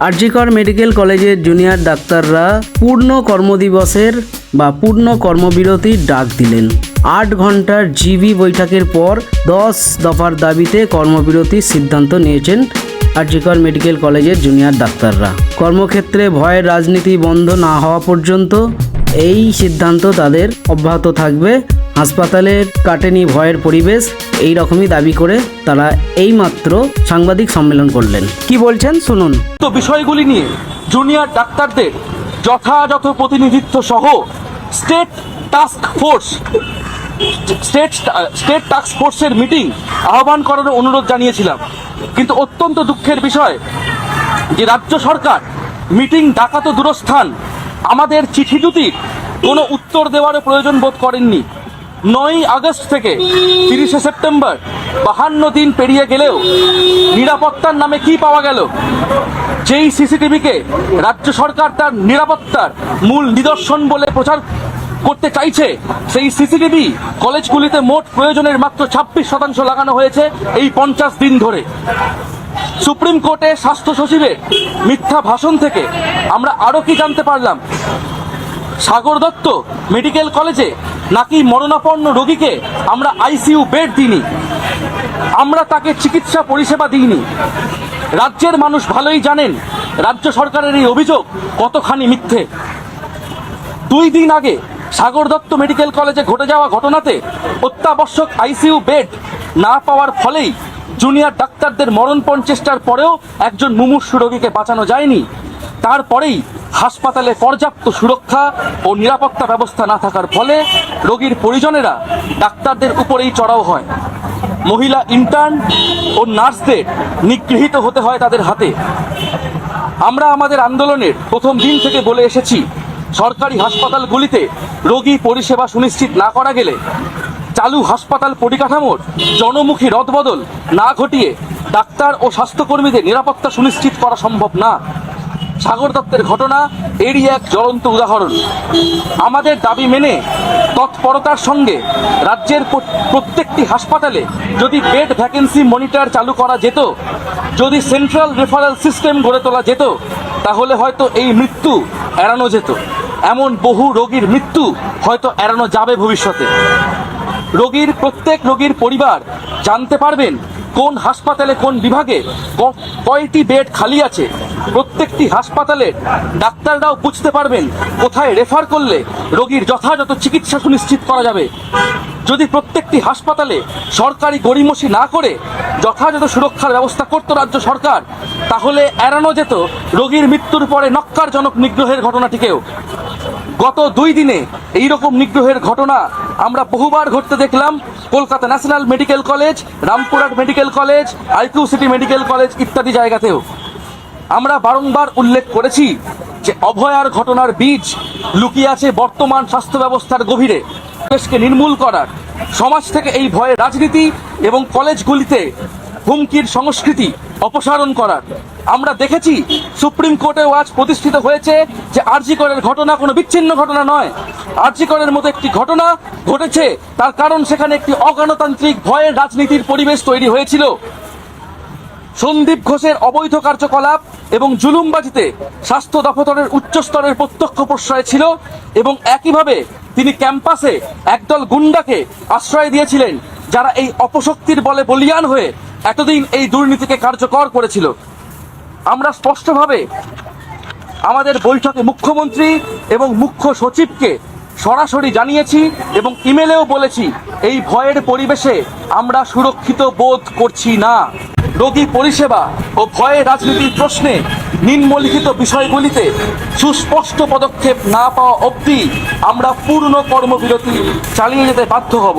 RG Kar medical কলেজের junior ডাক্তাররা পূর্ণ কর্মদিবসের বা পূর্ণ কর্মবিরতির ডাক দিলেন। আট ঘণ্টার জিবি বৈঠকের পর দশ দফার দাবিতে কর্মবিরতির সিদ্ধান্ত নিয়েছেন আরজিকর মেডিকেল কলেজের জুনিয়র ডাক্তাররা। কর্মক্ষেত্রে ভয়ের রাজনীতি বন্ধ না হওয়া পর্যন্ত এই সিদ্ধান্ত তাদের অব্যাহত থাকবে। হাসপাতালের কাটেনি ভয়ের পরিবেশ, এই রকমই দাবি করে তারা এইমাত্র সাংবাদিক সম্মেলন করলেন। কি বলছেন? শুনুন। তো বিষয়গুলি নিয়ে জুনিয়র ডাক্তারদের যথাযথ প্রতিনিধিত্ব সহ state task force, state state task ফোর্সের মিটিং আহ্বান করার অনুরোধ জানিয়েছিলাম। কিন্তু অত্যন্ত দুঃখের বিষয় যে রাজ্য সরকার মিটিং ডাকা তো দূরস্থান আমাদের চিঠি দুটির কোনো উত্তর দেওয়ারও প্রয়োজন বোধ করেননি। নয়ই আগস্ট থেকে তিরিশে সেপ্টেম্বর বাহান্ন দিন পেরিয়ে গেলেও নিরাপত্তার নামে কি পাওয়া গেল? যেই সিসিটিভিকে রাজ্য সরকার তার নিরাপত্তার মূল নিদর্শন বলে প্রচার করতে চাইছে, সেই সিসিটিভি কলেজগুলিতে মোট প্রয়োজনের মাত্র ছাব্বিশ শতাংশ লাগানো হয়েছে এই পঞ্চাশ দিন ধরে। সুপ্রিম কোর্টে স্বাস্থ্য সচিবের মিথ্যা ভাষণ থেকে আমরা আরও কি জানতে পারলাম? সাগর দত্ত মেডিকেল কলেজে নাকি মরণাপন্ন রোগীকে আমরা আইসিইউ বেড দিইনি? আমরা তাকে চিকিৎসা পরিষেবা দিইনি। রাজ্যের মানুষ ভালোই জানেন, রাজ্য সরকারের এই অভিযোগ কতখানি মিথ্যে। দুই দিন আগে সাগর দত্ত মেডিকেল কলেজে ঘটে যাওয়া ঘটনাতে অত্যাবশ্যক আইসিইউ বেড না পাওয়ার ফলেই জুনিয়র ডাক্তারদের মরণপণ চেষ্টার পরেও একজন মুমূর্ষু রোগীকে বাঁচানো যায়নি। তারপরেই হাসপাতালে পর্যাপ্ত সুরক্ষা ও নিরাপত্তা ব্যবস্থা না থাকার ফলে রোগীর পরিজনেরা ডাক্তারদের উপরেই চড়াও হয়। মহিলা ইন্টার্ন ও নার্সদের নিগৃহীত হতে হয় তাদের হাতে। আমরা আমাদের আন্দোলনের প্রথম দিন থেকে বলে এসেছি, সরকারি হাসপাতালগুলিতে রোগী পরিষেবা সুনিশ্চিত না করা গেলে চালু হাসপাতাল পরিকাঠামোর জনমুখী রদবদল না ঘটিয়ে ডাক্তার ও স্বাস্থ্যকর্মীদের নিরাপত্তা সুনিশ্চিত করা সম্ভব না। সাগর দত্তের ঘটনা, এরই এক জ্বলন্ত উদাহরণ। আমাদের দাবি মেনে তৎপরতার সঙ্গে রাজ্যের প্রত্যেকটি হাসপাতালে যদি বেড ভ্যাকেন্সি মনিটর চালু করা যেত, যদি সেন্ট্রাল রেফারেল সিস্টেম গড়ে তোলা যেত, তাহলে হয়তো এই মৃত্যু এড়ানো যেত। এমন বহু রোগীর মৃত্যু হয়তো এড়ানো যাবে ভবিষ্যতে। রোগীর, প্রত্যেক রোগীর পরিবার জানতে পারবেন কোন হাসপাতালে কোন বিভাগে কয়টি বেড খালি আছে? প্রত্যেকটি হাসপাতালের ডাক্তাররাও বুঝতে পারবেন কোথায় রেফার করলে রোগীর যথাযথ চিকিৎসা সুনিশ্চিত করা যাবে। যদি প্রত্যেকটি হাসপাতালে সরকারি গড়িমসি না করে যথাযথ সুরক্ষার ব্যবস্থা করত রাজ্য সরকার, তাহলে এড়ানো যেত রোগীর মৃত্যুর পরে নক্কারজনক নিগ্রহের ঘটনাটিকেও। গত দুই দিনে এই রকম নিগ্রহের ঘটনা আমরা বহুবার ঘটতে দেখলাম। Kolkata National Medical College, Rampurhat Medical College IQ City Medical College ইত্যাদি জায়গাতেও। আমরা বারংবার উল্লেখ করেছি যে অভয়ার ঘটনার বীজ লুকিয়ে আছে বর্তমান স্বাস্থ্য ব্যবস্থার গভীরে। দেশকে নির্মূল করার, সমাজ থেকে এই ভয়ের রাজনীতি এবং কলেজগুলিতে হুমকির সংস্কৃতি অপসারণ করার। আমরা দেখেছি সুপ্রিম কোর্টেও আজ প্রতিষ্ঠিত হয়েছে যে আরজি করের ঘটনা কোনো বিচ্ছিন্ন ঘটনা নয়। আরজি করের মতো একটি ঘটনা ঘটেছে, তার কারণ সেখানে একটি অগণতান্ত্রিক ভয়ের রাজনীতির পরিবেশ তৈরি হয়েছিল। সন্দীপ ঘোষের অবৈধ কার্যকলাপ এবং জুলুমবাজিতে স্বাস্থ্য দপ্তরের উচ্চস্তরের প্রত্যক্ষ প্রশ্রয় ছিল এবং একইভাবে তিনি ক্যাম্পাসে একদল গুন্ডাকে আশ্রয় দিয়েছিলেন, যারা এই অপশক্তির বলে বলিয়ান হয়ে এতদিন এই দুর্নীতিকে কার্যকর করেছিল। আমরা স্পষ্টভাবে আমাদের বৈঠকে মুখ্যমন্ত্রী এবং মুখ্য সচিবকে সরাসরি জানিয়েছি এবং ইমেলেও বলেছি, এই ভয়ের পরিবেশে আমরা সুরক্ষিত বোধ করছি না। রোগী পরিষেবা ও ভয়ের রাজনীতির প্রশ্নে নিম্নলিখিত বিষয়গুলিতে সুস্পষ্ট পদক্ষেপ না পাওয়া অবধি আমরা পূর্ণ কর্মবিরতি চালিয়ে যেতে বাধ্য হব।